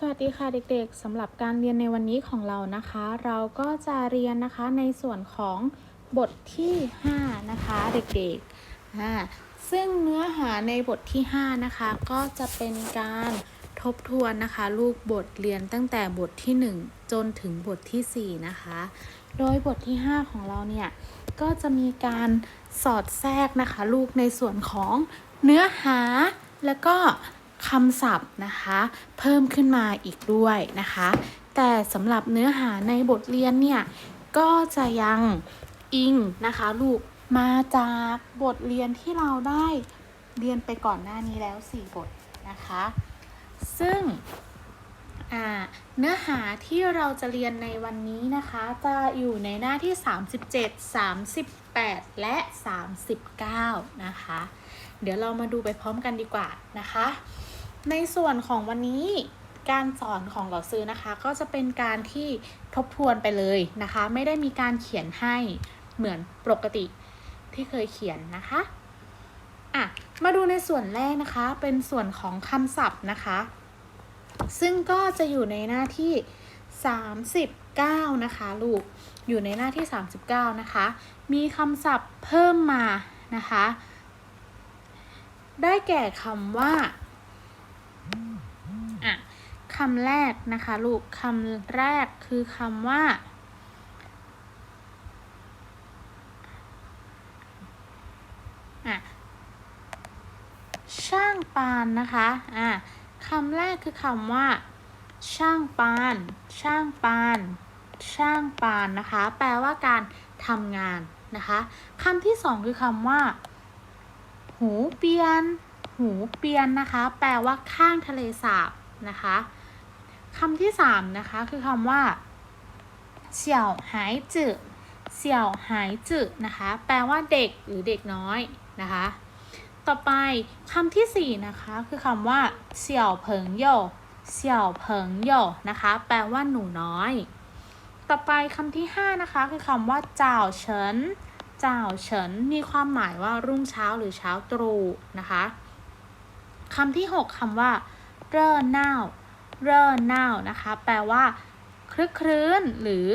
สวัสดีค่ะเด็กๆสำหรับการเรียนในวันนี้ของเรานะคะ เราก็จะเรียนนะคะในส่วนของบทที่ 5 นะคะเด็กๆอ่าซึ่งเนื้อหาในบทที่ 5 นะคะ ก็จะเป็นการทบทวนนะคะ ลูกบทเรียนตั้งแต่บทที่ 1 จนถึงบทที่ 4 นะคะ โดยบทที่ 5 ของเราเนี่ย ก็จะมีการสอดแทรกนะคะ ลูกในส่วนของเนื้อหาแล้วก็ คำศัพท์นะคะ เพิ่มขึ้นมาอีกด้วยนะคะ แต่สำหรับเนื้อหาในบทเรียนเนี่ยก็จะยังอิงนะคะลูกมาจากบทเรียนที่เราได้เรียนไปก่อนหน้านี้แล้ว 4 บทนะคะ ซึ่งเนื้อหาที่เราจะเรียนในวันนี้นะคะ จะอยู่ในหน้าที่ 37 38 และ 39 นะคะ เดี๋ยวเรามาดูไปพร้อมกันดีกว่านะคะ ในส่วนของวันนี้การสอนของเหล่าซื้อนะคะ ก็จะเป็นการที่ทบทวนไปเลยนะคะ ไม่ได้มีการเขียนให้เหมือนปกติที่เคยเขียนนะคะอะมาดูในส่วนแรกนะคะ เป็นส่วนของคำศัพท์นะคะ ซึ่งก็จะอยู่ในหน้าที่ 39 นะคะ ลูกอยู่ในหน้าที่ 39 นะคะ มีคำศัพท์เพิ่มมานะคะ ได้แก่คำว่า คำแรกนะคะลูกคำแรกคือคำว่า ช่างปานนะคะอะคำแรกคือคำว่า ช่างปาน ช่างปาน ช่างปานนะคะ แปลว่าการทำงานนะคะคำที่สองคือคำว่า หูเปียน หูเปียนนะคะ แปลว่าข้างทะเลสาบนะคะ คำที่สามนะคะคือคำว่าเสี่ยวหายจื่อเสี่ยวหายจื่อนะคะ แปลว่าเด็กหรือเด็กน้อยนะคะ ต่อไปคำที่สี่นะคะคือคำว่าเสี่ยวเผิงโยเสี่ยวเผิงโยนะคะ แปลว่าหนูน้อย ต่อไปคำที่ห้านะคะคือคำว่าเจ้าเฉินเจ้าเฉินมีความหมายว่ารุ่งเช้าหรือเช้าตรู่นะคะคำที่หกคำว่าเร่อเน่า เร่อเน่านะคะ แปลว่าคลึกครื้นหรือ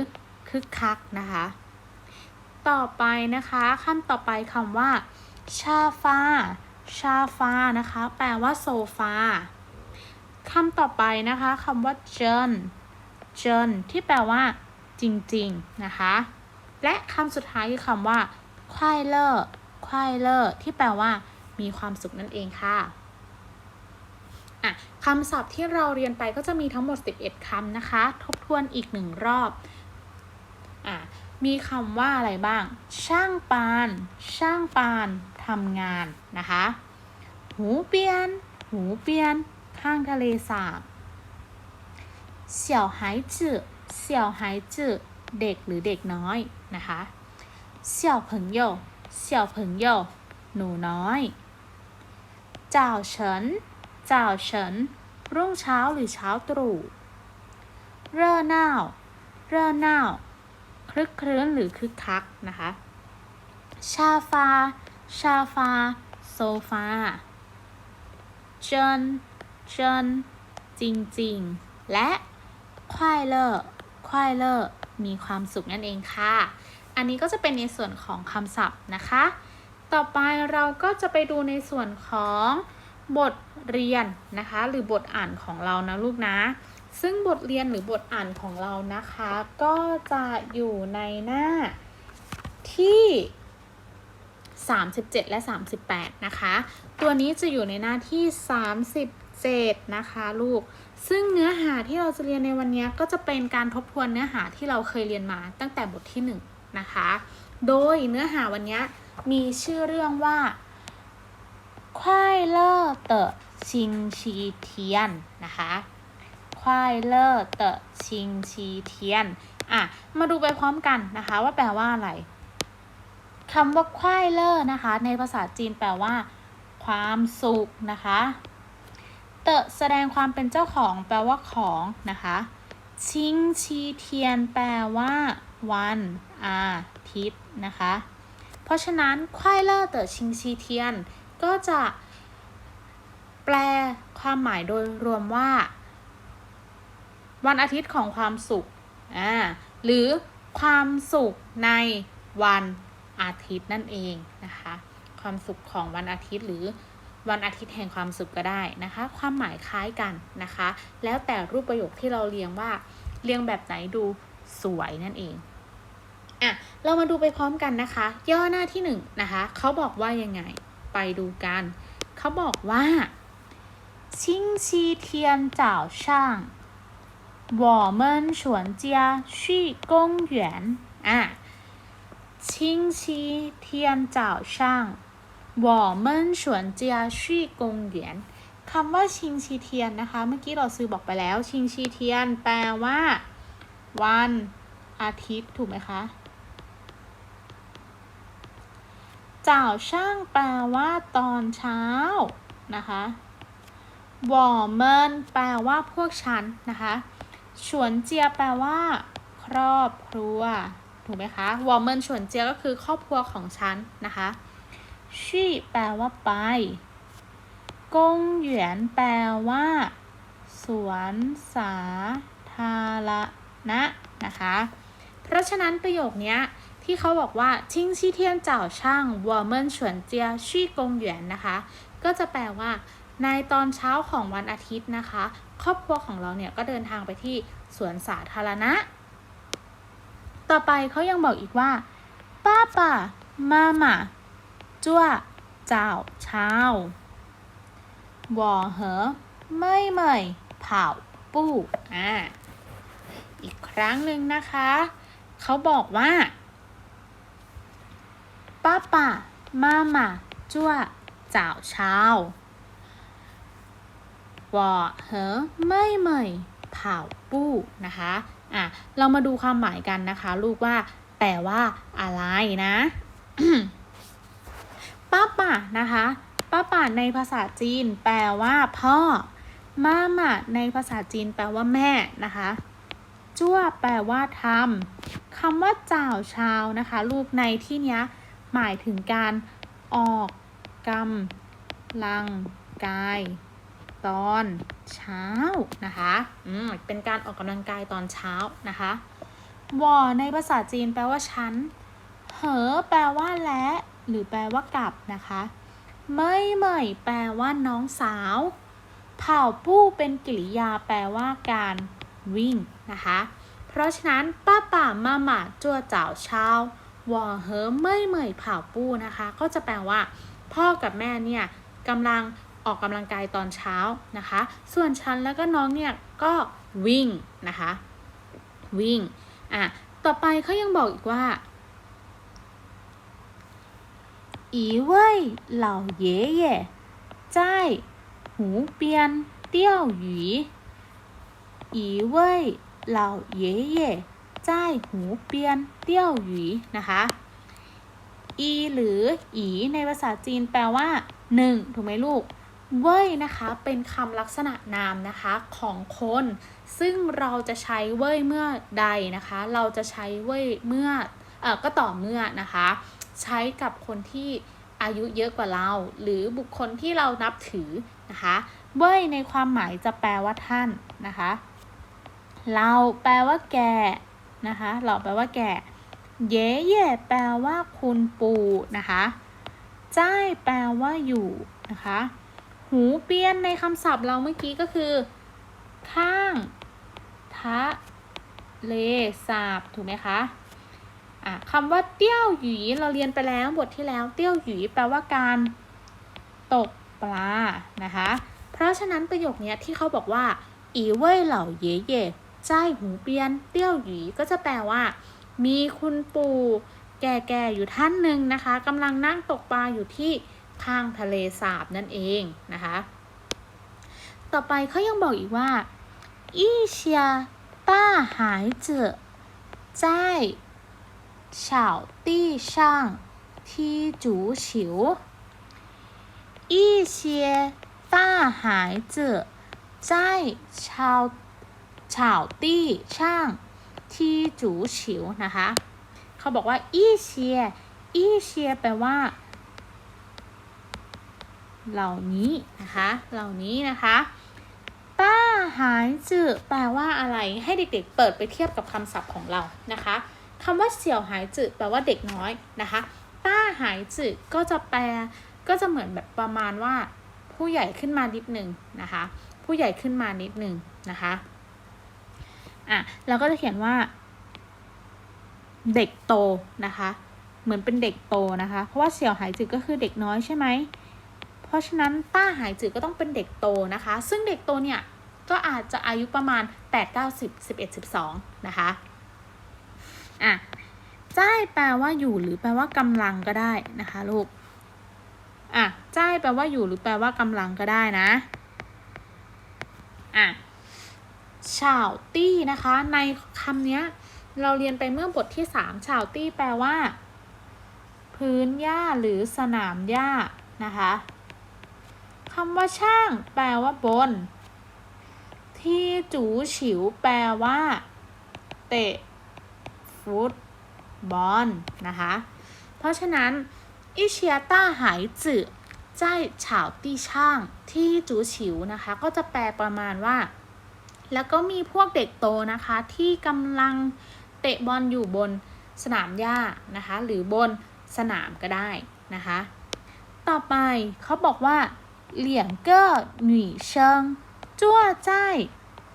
คึกคักนะคะ ต่อไปนะคะคำต่อไปคำว่า ชาฟาชาฟานะคะ แปลว่าโซฟาคำต่อไปนะคะคำว่าเจนเจนที่แปลว่า จริง ๆ นะคะ และคำสุดท้ายคือคำว่าควายเลอร์ควายเลอร์ที่แปลว่า มีความสุขนั่นเองค่ะ่ะคำศัพท์ที่เราเรียนไปก็จะมีทั้งหมด 11 คำนะคะ ทบทวนอีกหนึ่งรอบอะมีคำว่าอะไรบ้าง ช่างปาน ช่างปานทำงานนะคะ หูเปียน หูเปียน ข้างทะเลสาบเสี่ยวหาจื่อเสี่ยวหาจื่อเด็กหรือเด็กน้อยนะคะเสี่ยวเผิงโยเสี่ยวเผิงโยหนูน้อยเจ้าเฉิน เจ้าเฉินรุ่งเช้าหรือเช้าตรู่เร่อน่าเร่อน่าคลึกครื้นหรือคึกคักนะคะ ชาฟา ชาฟา โซฟา เจน เจน จริงจริงและควายเลอควายเลอมีความสุขนั่นเองค่ะ อันนี้ก็จะเป็นในส่วนของคำศัพท์นะคะ ต่อไปเราก็จะไปดูในส่วนของ บทเรียนนะคะหรือบทอ่านของเรานะลูกนะ ซึ่งบทเรียนหรือบทอ่านของเรานะคะ ก็จะอยู่ในหน้าที่ 37 และ 38 นะคะ ตัวนี้จะอยู่ในหน้าที่ 37 นะคะลูก ซึ่งเนื้อหาที่เราจะเรียนในวันนี้ก็จะเป็นการทบทวนเนื้อหาที่เราเคยเรียนมาตั้งแต่บทที่ 1 นะคะ โดยเนื้อหาวันนี้มีชื่อเรื่องว่า ควายเลอร์เตอชิงชีเทียนนะคะควายเลอร์เตอชิงชีเทียนอะ มาดูไปพร้อมกันนะคะ ว่าแปลว่าอะไรคำว่าควายเลอร์นะคะ ในภาษาจีนแปลว่า ความสุขนะคะเตอแสดงความเป็นเจ้าของแปลว่าของนะคะ ชิงชีเทียนแปลว่า วันอาทิตย์นะคะ เพราะฉะนั้นควายเลอร์เตอชิงชีเทียน ก็จะแปลความหมายโดยรวมว่า วันอาทิตย์ของความสุขอ่าหรือความสุขในวันอาทิตย์นั่นเองนะคะ ความสุขของวันอาทิตย์หรือวันอาทิตย์แห่งความสุขก็ได้นะคะ ความหมายคล้ายกันนะคะ แล้วแต่รูปประโยคที่เราเรียงว่าเรียงแบบไหนดูสวยนั่นเองอะเรามาดูไปพร้อมกันนะคะ ย่อหน้าที่หนึ่งนะคะเขาบอกว่ายังไง ไปดูกัน เขาบอกว่า星期天早上我们全家去公园อ่ะ星期天早上我们全家去公园คำว่าชิงชีเทียนนะคะ เมื่อกี้เราซื้อบอกไปแล้ว ชิงชีเทียน แปลว่า วันอาทิตย์ถูกไหมคะ จ่าวช่างแปลว่าตอนเช้านะคะวอเมินแปลว่าพวกฉันนะคะฉวนเจียแปลว่า ครอบครัว ถูกไหมคะวอเมินฉวนเจียก็คือครอบครัวของฉันนะคะชี่แปลว่าไปกงเหวียนแปลว่า สวนสาธารณะนะคะ เพราะฉะนั้นประโยคนี้ ที่เขาบอกว่าชิงชี่เทียนเจ้าช่างวอร์เมินฉวนเจียชี่กงหยวนนะคะ ก็จะแปลว่า ในตอนเช้าของวันอาทิตย์นะคะ ครอบครัวของเราเนี่ยก็เดินทางไปที่สวนสาธารณะ ต่อไปเขายังบอกอีกว่าป้าป้ามาหมาจ้วเจ้าเช้าวอเหอไม่ไม่เผาปู้อ่าอีกครั้งหนึ่งนะคะ เขาบอกว่า ป้าป้ามาม่าจ้วจ่าเช้าว่าเหอไม่เมยเผาปู้นะคะอะเรามาดูความหมายกันนะคะ ลูกว่าแต่ว่าอะไรนะป้าป่านะคะป้าป่าในภาษาจีน แปลว่าพ่อมามาในภาษาจีน แปลว่าแม่นะคะจ้วแปลว่าทำคำว่าเจ้าวชาวนะคะ ลูกในที่เนี้ย หมายถึงการออกกำลังกาย ตอนเช้านะคะอืมเป็นการออกกำลังกายตอนเช้านะคะวอในภาษาจีนแปลว่าฉัน เหอ แปลว่าและ หรือแปลว่ากลับนะคะไม่เหมยแปลว่าน้องสาว เผ่าปู้เป็นกริยาแปลว่าการวิ่งนะคะ เพราะฉะนั้นป้าป่ามาหมาจัวเจ้าเช้า วอเหอไม่เหมยเผ่าปู้นะคะ ก็จะแปลว่า พ่อกับแม่เนี่ยกำลังออกกำลังกายตอนเช้านะคะ ส่วนฉันแล้วก็น้องเนี่ยก็วิ่งนะคะ วิ่ง อ่ะ ต่อไปเขายังบอกอีกว่า一位老爷爷在湖边钓鱼。一位老爷爷 จ้ายหูเปียนเตี้ยวหยีนะคะอีหรืออีในภาษาจีนแปลว่าหนึ่งถูกไหมลูก เว่ยนะคะเป็นคำลักษณะนามนะคะของคน ซึ่งเราจะใช้เว่ยเมื่อใดนะคะ เราจะใช้เว่ยเมื่อเออก็ต่อเมื่อนะคะ ใช้กับคนที่อายุเยอะกว่าเรา หรือบุคคลที่เรานับถือนะคะเว่ยในความหมายจะแปลว่าท่านนะคะ เราแปลว่าแก นะคะเราแปลว่าแก่ เย่เย่แปลว่าคุณปู่นะคะจ้ายแปลว่าอยู่นะคะ หูเปียนในคำศัพท์เราเมื่อกี้ก็คือ ข้างทะเลสาบถูกไหมคะอะคำว่าเตี้ยวหยีเราเรียนไปแล้วบทที่แล้ว เตี้ยวหยีแปลว่าการตกปลานะคะ เพราะฉะนั้นประโยคนี้ที่เขาบอกว่าอีเว่ยเหล่าเย่เย่ ใจหูเปียนเตี้ยวหยีก็จะแปลว่า มีคุณปู่แก่ๆอยู่ท่านหนึ่งนะคะกำลังนั่งตกปลาอยู่ที่ข้างทะเลสาบนั่นเองนะคะ ต่อไปเขายังบอกอีกว่าอีเชียต้าหายเจอ在草地上踢足球，一些大孩子在草 ฉาวตี้ช่างที่จูฉิวนะคะ เขาบอกว่า อี้เชีย อี้เชียแปลว่า เหล่านี้นะคะ เหล่านี้นะคะต้าหายจื่อแปลว่าอะไร ให้เด็กๆ เปิดไปเทียบกับคำศัพท์ของเรานะคะคำว่าเสี่ยวหายจื่อแปลว่าเด็กน้อยนะคะ ต้าหายจื่อก็จะแปล ก็จะเหมือนแบบประมาณว่า ผู้ใหญ่ขึ้นมานิดหนึ่งนะคะ ผู้ใหญ่ขึ้นมานิดหนึ่งนะคะ อะเราก็จะเขียนว่า เด็กโตนะคะ เหมือนเป็นเด็กโตนะคะ เพราะว่าเสี่ยวหายจือก็คือเด็กน้อยใช่ไหม เพราะฉะนั้นต้าหายจือก็ต้องเป็นเด็กโตนะคะ ซึ่งเด็กโตเนี่ยก็อาจจะอายุประมาณ 8 9 10 11 12 นะคะ อะจ้ายแปลว่าอยู่หรือแปลว่ากำลังก็ได้นะคะลูก อะจ้ายแปลว่าอยู่หรือแปลว่ากำลังก็ได้นะ อะ ชาวตี้นะคะ ในคำนี้เราเรียนไปเมื่อบทที่สามชาวตี้แปลว่า พื้นหญ้าหรือสนามหญ้านะคะคำว่าช่าง แปลว่าบน ที่จูฉิว แปลว่า เตะ ฟุตบอลนะคะ เพราะฉะนั้นอิเชียต้าหายจื่อใจฉาวตี้ช่าง ที่จูฉิวนะคะ ก็จะแปลประมาณว่า แล้วก็มีพวกเด็กโตนะคะที่กำลังเตะบอลอยู่บนสนามหญ้านะคะ หรือบนสนามก็ได้นะคะ ต่อไปเขาบอกว่าเหลี่ยงเก้อหนีเชิงจั่วใจ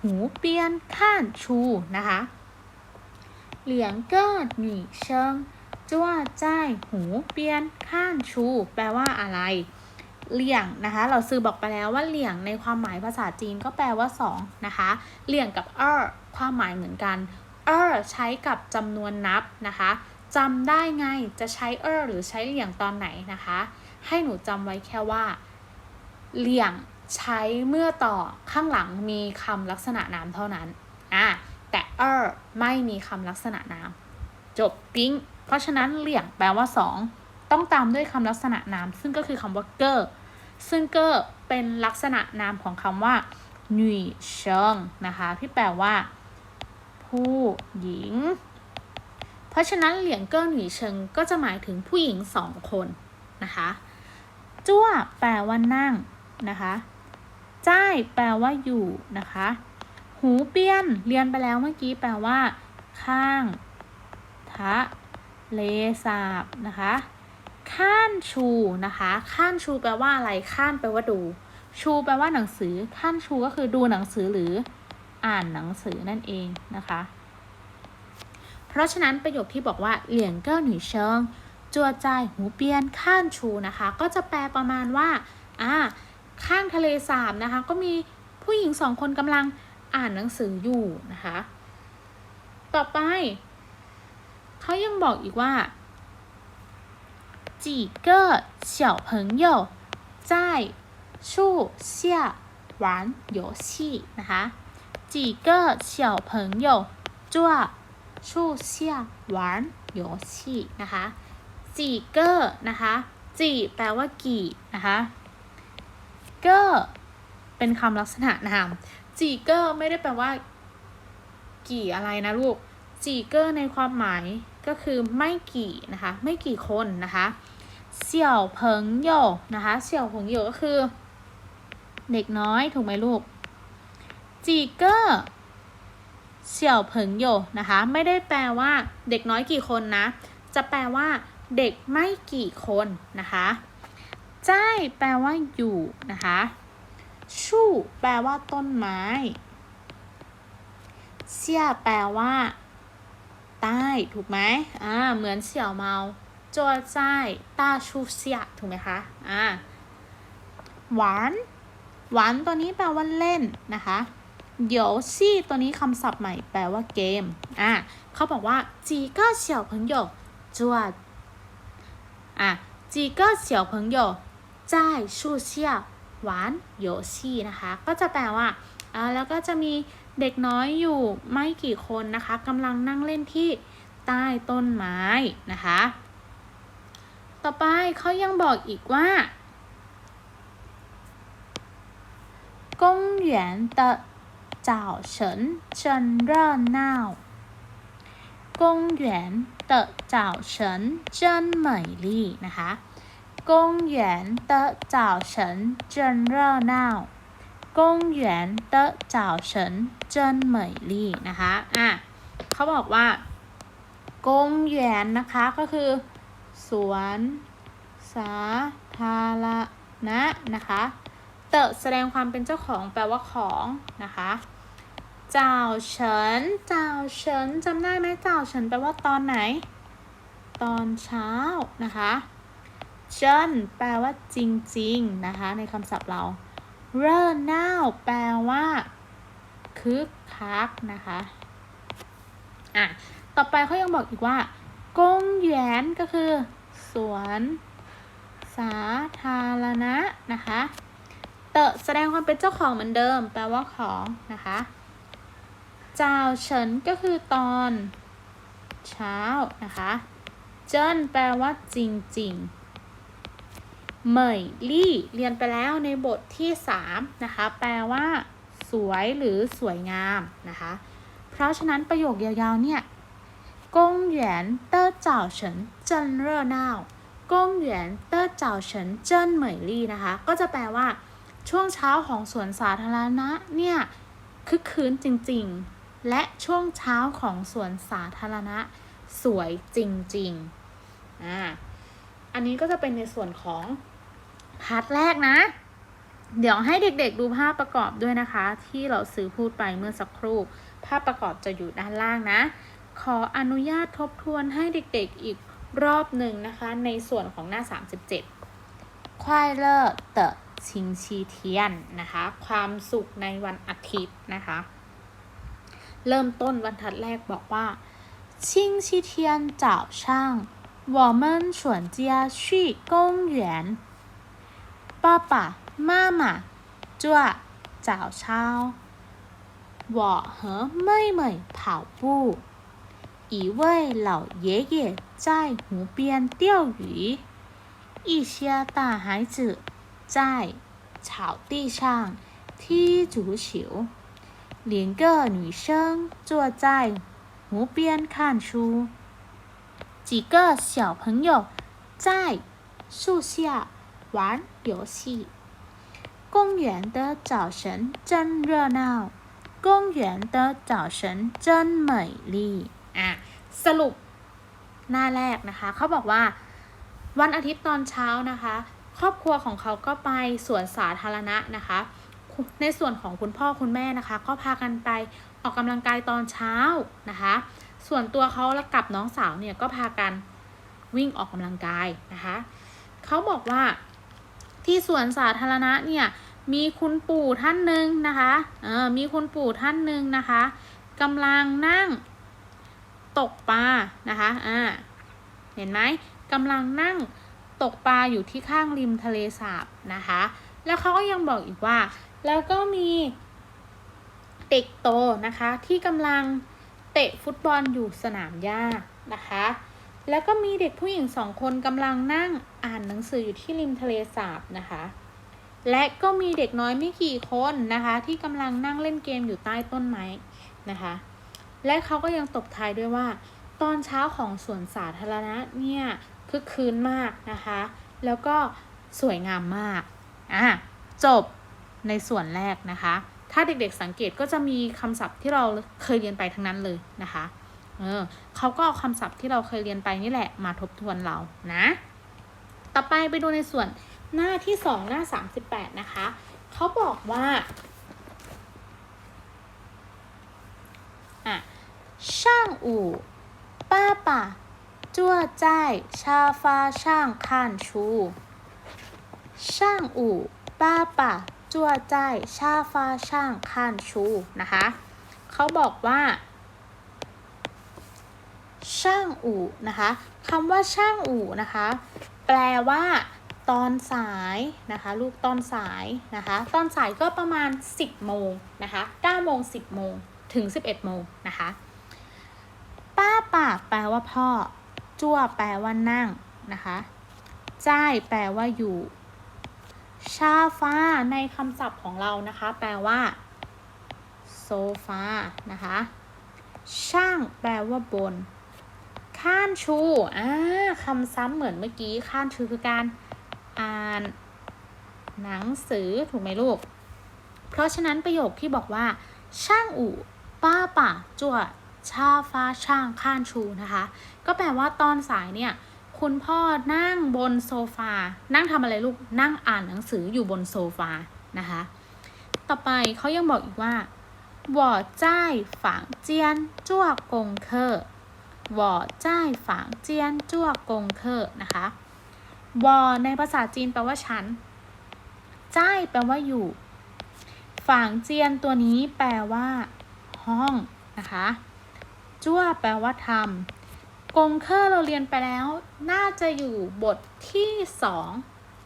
หูเปียนข้านชูนะคะเหลียงเก้อหนีเชิงจั่วใจหูเปียนข้านชู แปลว่าอะไร เหลี่ยงนะคะเราซื้อบอกไปแล้วว่าเหลี่ยงในความหมายภาษาจีนก็แปลว่า2นะคะเหลี่ยงกับเออความหมายเหมือนกันเออใช้กับจำนวนนับนะคะจำได้ไงจะใช้เออหรือใช้เหลี่ยงตอนไหนนะคะ ให้หนูจำไว้แค่ว่า เหลี่ยงใช้เมื่อต่อข้างหลังมีคำลักษณะนามเท่านั้นอะแต่เออไม่มีคำลักษณะนาม จบปิ๊งเพราะฉะนั้นเหลี่ยงแปลว่า 2 ต้องตามด้วยคำลักษณะนาม ซึ่งก็คือคำว่าเกอร์ ซึ่งเกอเป็นลักษณะนามของคำว่าหนุ่ยเชิงนะคะที่แปลว่า ผู้หญิง เพราะฉะนั้นเหลียงเกิ้หนุ่ยเชิงก็จะหมายถึงผู้หญิงสองคนนะคะจั่วแปลว่านั่งนะคะจ้ายแปลว่าอยู่นะคะ หูเปี้ยนเรียนไปแล้วเมื่อกี้แปลว่า ข้าง ทะเลสาบนะคะ ข้านชูนะคะข้านชูแปลว่าอะไรข้านแปลว่าดู ชูแปลว่าหนังสือข้านชูก็คือดูหนังสือหรืออ่านหนังสือนั่นเองนะคะ เพราะฉะนั้นประโยคที่บอกว่าเหลียงเก้าหนีเชิงจัวใจหูเปียนข้านชูนะคะ ก็จะแปลประมาณว่าอ่าข้างทะเลสาบนะคะ ก็มีผู้หญิงสองคนกำลังอ่านหนังสืออยู่นะคะ ต่อไป เขายังบอกอีกว่า 几个小朋友在树下玩游戏นะคะ几个小朋友在树下玩游戏นะคะจีเกอร์นะคะจีแปลว่ากี่นะคะเกอร์เป็นคำลักษณะนามจีเกอร์ไม่ได้แปลว่า กี่อะไรนะลูกจีเกอร์ในความหมายก็คือไม่กี่นะคะ ไม่กี่คนนะคะ เสี่ยวเพิงโยนะคะเสี่ยวเพิงโยก็คือ เด็กน้อยถูกไหมลูกจีเกอร์เสี่ยวเพิงโยนะคะ ไม่ได้แปลว่า เด็กน้อยกี่คนนะ จะแปลว่า เด็กไม่กี่คนนะคะจ้ายแปลว่าอยู่นะคะชู่แปลว่าต้นไม้ เสี่ยแปลว่า ใต้ ถูกไหมอ่า เหมือนเสี่ยวเมา จวใจตาชูเซียถูกไหมคะอ่าหวานหวานตัวนี้แปลว่าเล่นนะคะเดี๋ยวซี่ตัวนี้คำศัพท์ใหม่แปลว่าเกมอ่าเขาบอกว่าจีก็เฉียวเพิงโยจวดอ่าจีก็เฉียวเพิงโยจ่ายชูเชี่ยหวานโยซี่นะคะ ก็จะแปลว่าอ่าแล้วก็จะมีเด็กน้อยอยู่ไม่กี่คนนะคะกำลังนั่งเล่นที่ใต้ต้นไม้นะคะ ต่อไปเขายังบอกอีกว่า公园的早晨真热闹公园的早晨真美丽นะคะ公园的早晨真热闹公 公园的早晨真美丽นะคะอ่ะเขาบอกว่ากงหยวนนะคะก็คือ สวน สาธารณะนะคะเตะแสดงความเป็นเจ้าของแปลว่าของนะคะเจ้าเฉินเจ้าเฉินจำได้ไหมเจ้าเฉินแปลว่าตอนไหน ตอนเช้านะคะเจินแปลว่าจริงๆนะคะ ในคำศัพท์เราเร่อน่าแปลว่าคึกคักนะคะ อะ ต่อไปเขายังบอกอีกว่า กงหยนก็คือ สวน สาธารณะนะคะ เตะแสดงความเป็นเจ้าของเหมือนเดิม แปลว่าของนะคะจ้าเฉินก็คือตอนเช้านะคะ เจิ้นแปลว่าจริงๆเหมยลี่เรียนไปแล้วในบทที่ 3 นะคะ แปลว่า สวยหรือสวยงามนะคะ เพราะฉะนั้นประโยคยาวๆเนี่ย 公园的早晨真热闹公园的早晨真美丽นะคะ ก็จะแปลว่า ช่วงเช้าของสวนสาธารณะเนี่ยคึกคืนจริงๆ และช่วงเช้าของสวนสาธารณะ สวยจริงๆ อ่า อันนี้ก็จะเป็นในส่วนของพาร์ทแรกนะ เดี๋ยวให้เด็กๆดูภาพประกอบด้วยนะคะ ที่เราซื้อพูดไปเมื่อสักครู่ ภาพประกอบจะอยู่ด้านล่างนะ ขออนุญาตทบทวนให้เด็กๆอีกรอบหนึ่งนะคะ ในส่วนของหน้า 37ควายเลอร์เตอชิงชีเทียนนะคะ ความสุขในวันอาทิตย์นะคะ เริ่มต้นบรรทัดแรกบอกว่า星期天早上我们全家去公园爸爸妈妈做早操我和妹妹跑步 一位老爷爷在湖边钓鱼。一些大孩子在草地上踢足球，两个女生坐在湖边看书，几个小朋友在树下玩游戏。公园的早晨真热闹，公园的早晨真美丽。 อะสรุปหน้าแรกนะคะ เขาบอกว่าวันอาทิตย์ตอนเช้านะคะ ครอบครัวของเขาก็ไปสวนสาธารณะนะคะ ในส่วนของคุณพ่อคุณแม่นะคะ ก็พากันไปออกกำลังกายตอนเช้านะคะ ส่วนตัวเขาและกับน้องสาวเนี่ยก็พากันวิ่งออกกำลังกายนะคะเขาบอกว่าที่สวนสาธารณะเนี่ยมีคุณปู่ท่านหนึ่งนะคะเออมีคุณปู่ท่านหนึ่งนะคะกำลังนั่ง ตกปลานะคะอ่าเห็นไหมกำลังนั่งตกปลาอยู่ที่ข้างริมทะเลสาบนะคะ แล้วเขาก็ยังบอกอีกว่า แล้วก็มีเด็กโตนะคะ ที่กำลังเตะฟุตบอลอยู่สนามหญ้านะคะ แล้วก็มีเด็กผู้หญิงสองคนกำลังนั่งอ่านหนังสืออยู่ที่ริมทะเลสาบนะคะ และก็มีเด็กน้อยไม่กี่คนนะคะ ที่กำลังนั่งเล่นเกมอยู่ใต้ต้นไม้นะคะ และเขาก็ยังตบท้ายด้วยว่า ตอนเช้าของสวนสาธารณะเนี่ยคึกคืนมากนะคะ แล้วก็สวยงามมาก อะ จบในส่วนแรกนะคะ ถ้าเด็กๆสังเกตก็จะมีคำศัพท์ที่เราเคยเรียนไปทั้งนั้นเลยนะคะ เออเขาก็เอาคำศัพท์ที่เราเคยเรียนไปนี่แหละมาทบทวนเรานะ ต่อไปไปดูในส่วนหน้าที่สองหน้าสามสิบแปดนะคะ เขาบอกว่า อะ ช่างอู่ป้าป่าจั่วจ้ายชฟาช่างข้นชู ช่างอู่ป้าป่าจั่วจ้าฟาช่างข้นชูนะคะเขาบอกว่า ช่างอู่นะคะคำว่าช่างอู่นะคะ แปลว่าตอนสายนะคะลูกตอนสายนะคะ ตอนสายก็ประมาณ 10โมงนะคะ9โมง10โมงถึง 11โมงนะคะาป่าแปลว่าพ่อ จั่วแปลว่านั่งนะคะจ้ายแปลว่าอยู่ ชาฟ้าในคำศัพท์ของเรานะคะ แปลว่าโซฟานะคะ ช่างแปลว่าบน ข้านชูอ่าคำซ้ำเหมือนเมื่อกี้ ข้านชูคือการอ่าน หนังสือถูกไหมลูก เพราะฉะนั้นประโยคที่บอกว่า ช่างอู่ป้าป่าจั่ว ชาฟ้าช่างข้านชูนะคะ ก็แปลว่าตอนสายเนี่ย คุณพ่อนั่งบนโซฟา นั่งทำอะไรลูก นั่งอ่านหนังสืออยู่บนโซฟา นะคะ ต่อไปเขายังบอกอีกว่าว่อจ้ายฝางเจียนจั่วกงเคอว่อจ้ายฝางเจียนจั่วกงเคอนะคะวอในภาษาจีนแปลว่าฉัน จ้ายแปลว่าอยู่ ฝางเจียนตัวนี้แปลว่า ห้องนะคะ จั่วแปลว่าทำกงเคอร์เราเรียนไปแล้ว น่าจะอยู่บทที่สอง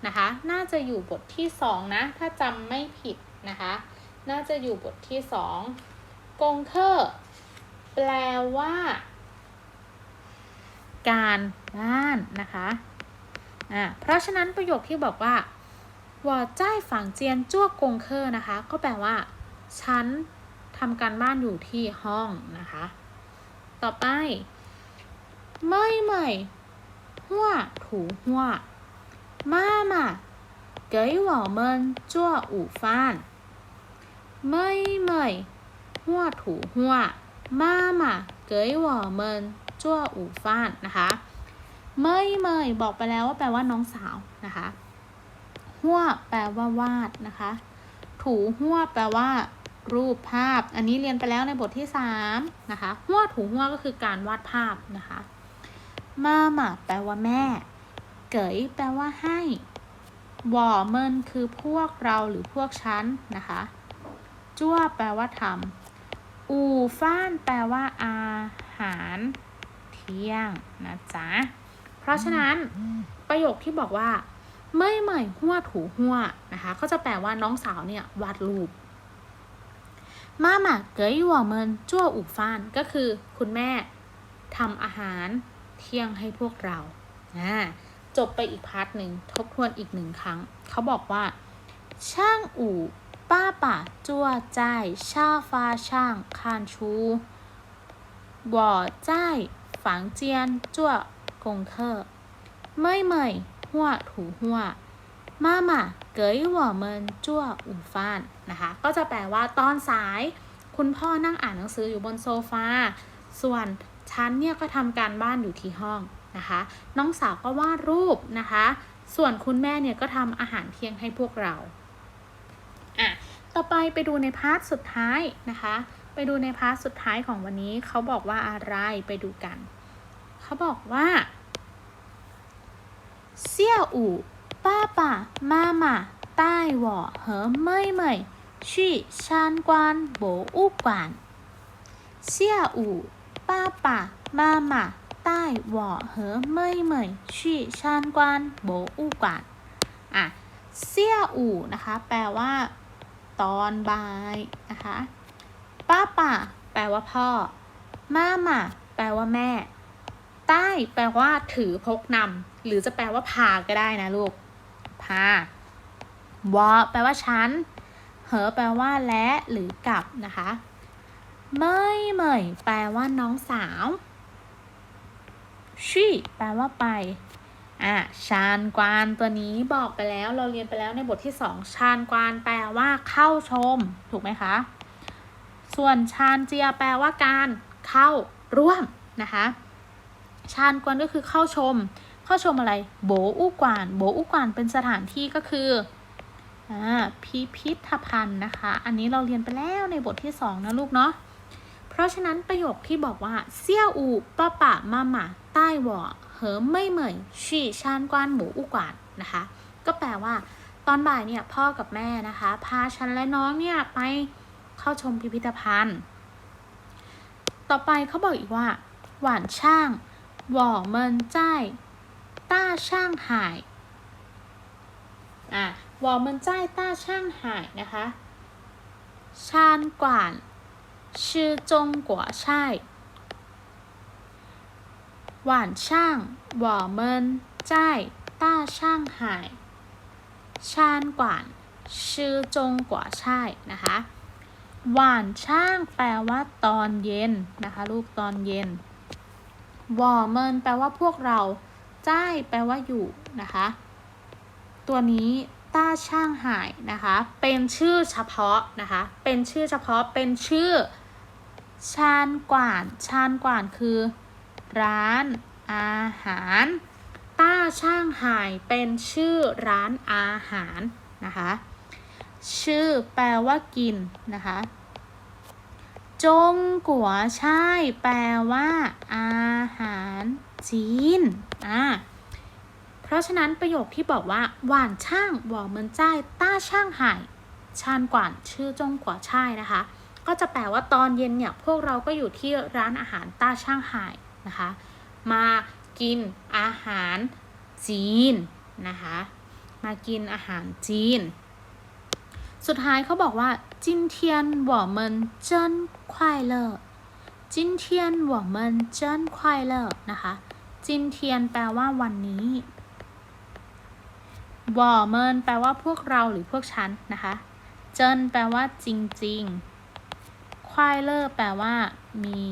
นะคะ น่าจะอยู่บทที่สองนะ ถ้าจำไม่ผิดนะคะ น่าจะอยู่บทที่สองกงเคอร์แปลว่า การบ้านนะคะอ่าเพราะฉะนั้นประโยคที่บอกว่าว่าจ้ายฝังเจียนจ้วกงเคอร์นะคะ ก็แปลว่า ฉันทำการบ้านอยู่ที่ห้องนะคะต่อไป ไม่ไม่หัวถูหัว妈妈给我们做午饭妹妹หัวถูหัว妈妈给我们做午饭นะคะเมยเมยบอกไปแล้วว่าแปลว่าน้องสาวนะคะหัวแปลว่าวาดนะคะ ถูหัวแปลว่า รูปภาพ อันนี้เรียนไปแล้วในบทที่สามนะคะหัวถูหัวก็คือการวาดภาพนะคะมาหมาแปลว่าแม่ เก๋ยแปลว่าให้วอเมินคือพวกเราหรือพวกฉันนะคะ จั่วแปลว่าทำอูฟ้านแปลว่าอาหารเที่ยงนะจ๊ะ เพราะฉะนั้นประโยคที่บอกว่า ไม่เหมยหัวถูหัวนะคะ ก็จะแปลว่าน้องสาวเนี่ยวาดรูป มาม่าเกยหัวเมินจั่วอู่ฟานก็คือคุณแม่ทำอาหารเที่ยงให้พวกเราจบไปอีกพาร์ทหนึ่งทบทวนอีกหนึ่งครั้ง เขาบอกว่า ช่างอู่ ป้าป่าจั่วใจชาฟ้าช่างคานชูบ่อใจฝังเจียนจั่วกงเคอร์เมยเม่หัวถูหัวมามาเกยหัวเมินจั่วอู่ฟานะคะ ก็จะแปลว่าตอนสาย คุณพ่อนั่งอ่านหนังสืออยู่บนโซฟา ส่วนฉันเนี่ยก็ทำการบ้านอยู่ที่ห้องนะคะ น้องสาวก็วาดรูปนะคะ ส่วนคุณแม่เนี่ยก็ทำอาหารเที่ยงให้พวกเราอะต่อไปไปดูในพาร์ทสุดท้ายนะคะ ไปดูในพาร์ทสุดท้ายของวันนี้เขาบอกว่าอะไรไปดูกัน เขาบอกว่าเสี่ยอู่ป้าป่ามาม่า 带我和妹妹去参观博物馆下午爸爸妈妈带我和妹妹去参观博物馆อ่ะเสี่ยอู่นะคะ แปลว่า ตอนบ่ายนะคะ ป้าป่า แปลว่าพ่อ มาม่าแปลว่าแม่ ใต้ แปลว่าถือพกนำ หรือจะแปลว่าพาก็ได้นะลูก พา วอแปลว่าฉัน เหอแปลว่าและหรือกับนะคะเมยเมยแปลว่าน้องสาวชี่แปลว่าไป อะ ชานกวานตัวนี้บอกไปแล้ว เราเรียนไปแล้วในบทที่สองชานกวานแปลว่าเข้าชม ถูกไหมคะ ส่วนชานเจียแปลว่าการเข้าร่วมนะคะ ชานกวานก็คือเข้าชม เข้าชมอะไร โบอู้กวาน โบอู้กวานเป็นสถานที่ก็คือ พิพิธภัณฑ์นะคะ อันนี้เราเรียนไปแล้วในบทที่สองนะลูกเนาะ เพราะฉะนั้นประโยคที่บอกว่าเซี่ยอูป้าป่ามาหมาใต้หวอเหอไม่เหมยชี่ชานกวานหมูอุกวานนะคะ ก็แปลว่าตอนบ่ายเนี่ยพ่อกับแม่นะคะ พาฉันและน้องเนี่ยไปเข้าชมพิพิธภัณฑ์ ต่อไปเขาบอกอีกว่า หวานช่างหว่อเมินจ้ายต้าช่างหายอะ วอมันจ้ายต้าช่างหายนะคะชานกว่านชื่อจงกัวใช่หวานช่างวอมันจ้ายต้าช่างหายชานกว่านชื่อจงกัวใช่นะคะหวานช่างแปลว่าตอนเย็นนะคะ ลูกตอนเย็นวอเมินแปลว่าพวกเรา จ้ายแปลว่าอยู่นะคะ ตัวนี้ ต้าช่างหายนะคะ เป็นชื่อเฉพาะนะคะ เป็นชื่อเฉพาะ เป็นชื่อ ชานกว่าน ชานกว่านคือ ร้านอาหาร ต้าช่างหายเป็นชื่อร้านอาหารนะคะ ชื่อแปลว่ากินนะคะจงกัวช่ายแปลว่า อาหารจีน อ่า ราะฉะนั้นประโยคที่บอกว่าหวานช่างหวอเหมือนใจต้าช่างหายชานกว่านชื่อจงกว่าช่ายนะคะ ก็จะแปลว่าตอนเย็นเนี่ยพวกเราก็อยู่ที่ร้านอาหารต้าช่างหายนะคะ มากินอาหารจีนนะคะ มากินอาหารจีน สุดท้ายเขาบอกว่าจินเทียนหวอเหมินเจิ้นควายเลอจินเทียนหวอเหมินเจิ้นควายเลอนะคะจินเทียนแปลว่าวันนี้ 我们แปลว่าพวกเราหรือพวกฉันนะคะ เจินแปลว่าจริงๆ ควายเลอร์แปลว่ามี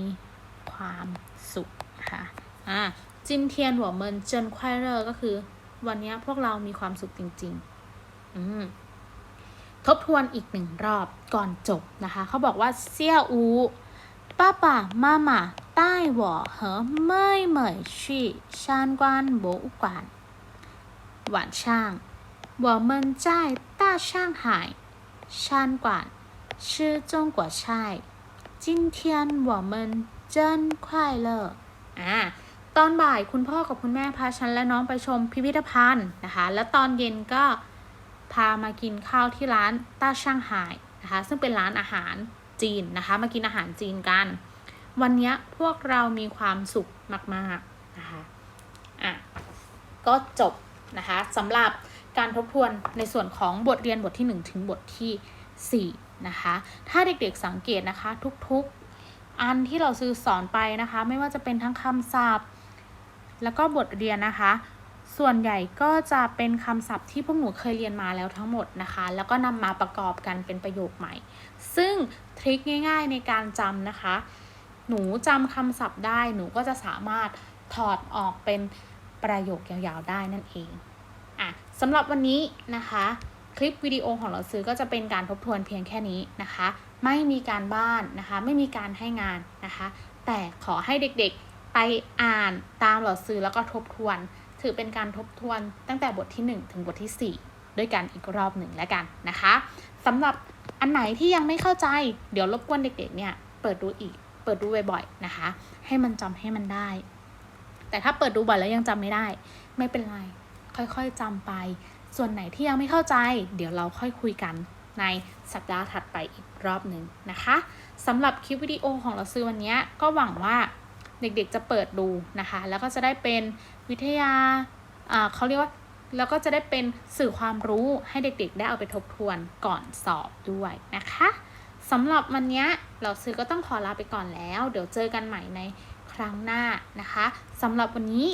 ความสุขนะคะอ่าจินเทียนหัวเมินเจินควายเลอร์ก็คือ วันนี้พวกเรามีความสุขจริงๆ อืมทบทวนอีกหนึ่งรอบก่อนจบนะคะ เขาบอกว่าเซี่ยอูป้าป่ามาม่าใต้หวอเหอเม่เหมยชี่ชานกวน 博物馆晚上我们在大上海餐馆吃中国菜今天我们真快乐อ่าตอนบ่ายคุณพ่อกับคุณแม่พาฉันและน้องไปชมพิพิธภัณฑ์นะคะ แล้วตอนเย็นก็ พามากินข้าวที่ร้านต้าช่างหายนะคะ ซึ่งเป็นร้านอาหารจีนนะคะ มากินอาหารจีนกัน วันนี้พวกเรามีความสุขมากๆนะคะอ่ะก็จบ นะคะสำหรับการทบทวนในส่วนของบทเรียนบทที่ 1 ถึงบทที่ 4 นะคะ ถ้าเด็กๆสังเกตนะคะ ทุกๆ อันที่เราซื้อสอนไปนะคะ ไม่ว่าจะเป็นทั้งคำศัพท์ แล้วก็บทเรียนนะคะ ส่วนใหญ่ก็จะเป็นคำศัพท์ที่พวกหนูเคยเรียนมาแล้วทั้งหมดนะคะ แล้วก็นำมาประกอบกันเป็นประโยคใหม่ ซึ่งทริคง่ายๆในการจำนะคะ หนูจำคำศัพท์ได้หนูก็จะสามารถถอดออกเป็น ประโยคยาวๆได้นั่นเองอะสำหรับวันนี้นะคะ คลิปวิดีโอของเราซื้อก็จะเป็นการทบทวนเพียงแค่นี้นะคะ ไม่มีการบ้านนะคะ ไม่มีการให้งานนะคะ แต่ขอให้เด็กๆไปอ่านตามหลอดซื้อแล้วก็ทบทวน ถือเป็นการทบทวนตั้งแต่บทที่ 1 ถึงบทที่ 4 ด้วยกันอีกรอบหนึ่งแล้วกันนะคะสำหรับอันไหนที่ยังไม่เข้าใจ เดี๋ยวรบกวนเด็กๆเนี่ยเปิดดูอีก เปิดดูบ่อยๆนะคะ ให้มันจำให้มันได้ แต่ถ้าเปิดดูบ่อยแล้วยังจำไม่ได้ ไม่เป็นไร ค่อยๆจำไป ส่วนไหนที่ยังไม่เข้าใจ เดี๋ยวเราค่อยคุยกันในสัปดาห์ถัดไปอีกรอบหนึ่งนะคะสำหรับคลิปวิดีโอของเราซื้อวันนี้ก็หวังว่าเด็กๆจะเปิดดูนะคะ แล้วก็จะได้เป็นวิทยาอ่าเขาเรียกว่าแล้วก็จะได้เป็นสื่อความรู้ให้เด็กๆ ได้เอาไปทบทวนก่อนสอบด้วยนะคะสำหรับวันนี้เราซื้อก็ต้องขอลาไปก่อนแล้ว เดี๋ยวเจอกันใหม่ใน ครั้งหน้านะคะสำหรับวันนี้